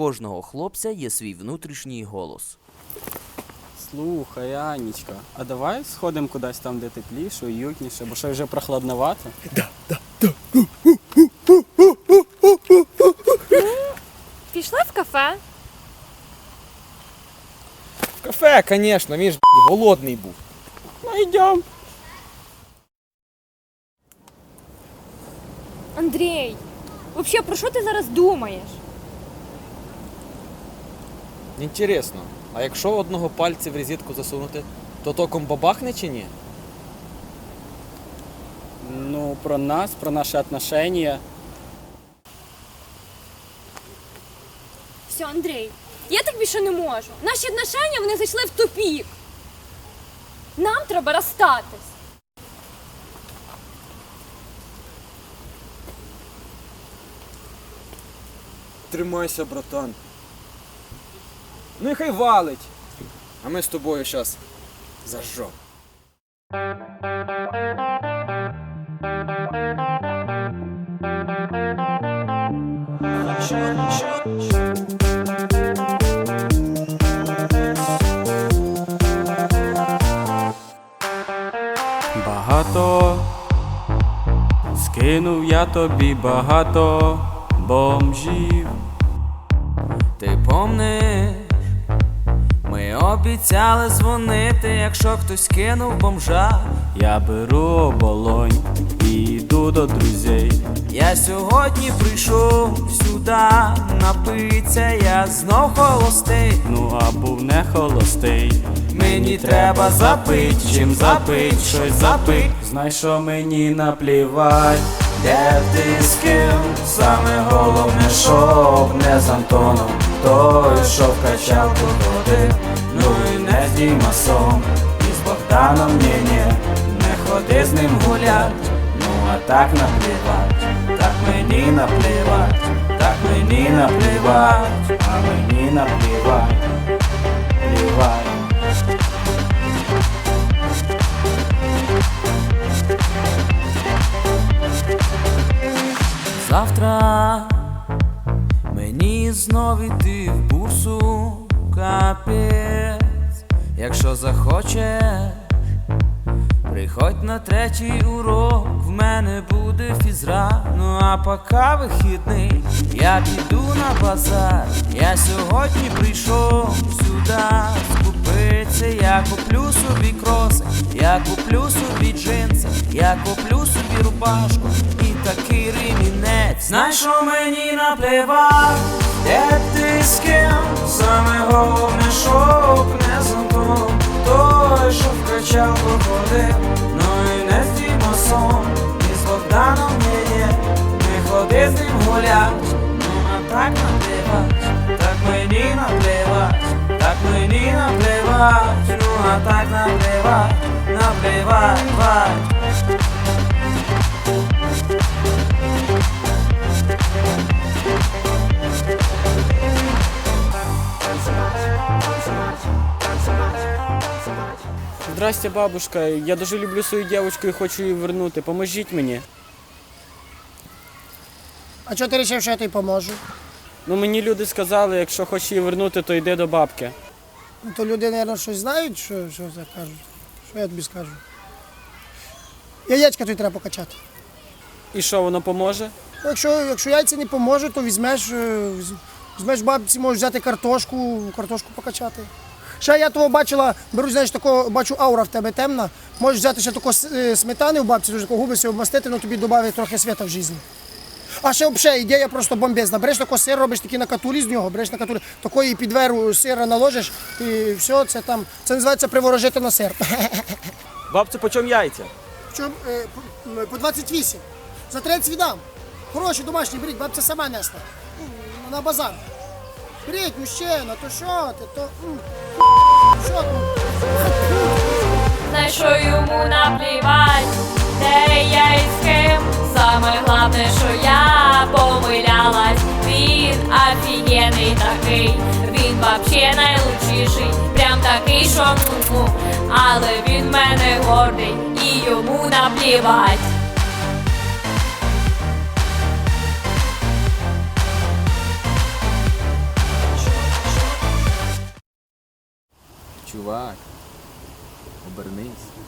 кожного хлопця є свій внутрішній голос. Слухай, Анічка, а давай сходимо кудись там, де тепліше, уютніше, бо що вже прохладновато. Пішли в кафе. В кафе, звісно, він ж голодний був. Ну йдемо. Андрій, взагалі, про що ти зараз думаєш? Інтересно, а якщо одного пальця в розетку засунути, то током бабахне чи ні? Ну, про нас, про наші отношения. Все, Андрій, я так більше не можу. Наші отношення вони зайшли в тупік. Нам треба розстатись. Тримайся, братан. Ну і хай валить. А ми з тобою зараз зажжем. Багато скинув я тобі багато бомжів. Ти помни, ми обіцяли дзвонити, якщо хтось кинув бомжа. Я беру оболонь і йду до друзей. Я сьогодні прийшов сюди напиться, я знов холостий. Ну а був не холостий. Мені треба запить, чим запить, щось запить. Знай, що мені наплівать. Де ти з ким? Саме головне, щоб не з Антоном. Той, що в качалку ходив, ну і не з Дімасом. І з Богданом ні ні не ходи з ним гулять. Ну а так наплівать, так мені наплівать, так мені наплівать, а мені наплівать, плівать. Мені знов іти в бурсу капець, якщо захоче, приходь на третій урок, в мене буде фізра, ну а пока вихідний, я піду на базар. Я сьогодні прийшов сюди скупитися, я куплю собі кроси, я куплю собі джинси, я куплю собі рубашку. І такий ремінець. Знаєш, що мені наплівав, де ти з ким? Саме головне, щоб не з той, що в качалку ходив, ну і не з Дімасом, і з Богданом ні, ні, не ходи з ним гулять, ну а так наплівать, так мені наплівать, так мені наплівать, ну а так наплівать, наплівать, вать. Здрасте, бабушка. Я дуже люблю свою дівчинку і хочу її вернути. Поможіть мені. А чого ти вирішив, що я тобі поможу? Ну мені люди сказали, якщо хочеш її вернути, то йди до бабки. Ну, то люди, мабуть, щось знають, що, що це кажуть. Що я тобі скажу? Яєчка тобі треба покачати. І що воно поможе? Ну, Якщо, якщо яйця не поможуть, то візьмеш, е, візьмеш бабці, можеш взяти картошку, картошку покачати. Ще я того бачила, беру, знаєш, такого, бачу, аура в тебе темна. Можеш взяти ще тако с- е, сметани у бабці, дуже губи себе обмастити, ну тобі додати трохи свята в житті. А ще взагалі ідея просто бомбезна. Береш тако сир, робиш такі на катулі з нього, береш на катулі, такої під веру сира наложиш, і все, це там, це називається приворожити на сир. Бабцю, по чому яйця? Чому, е, по- по 28. За 30 віддам. Хороші домашні, беріть, бабця сама несла. М, На базар. Беріть, мужчина, то що ти, то. м, Що тут? Знай, що йому наплівать, де я і з ким. Саме головне, що я він офігенний такий, він вообще найлучіший, прям такий, що му-му але він мене гордий і йому наплівать. Чувак, обернись.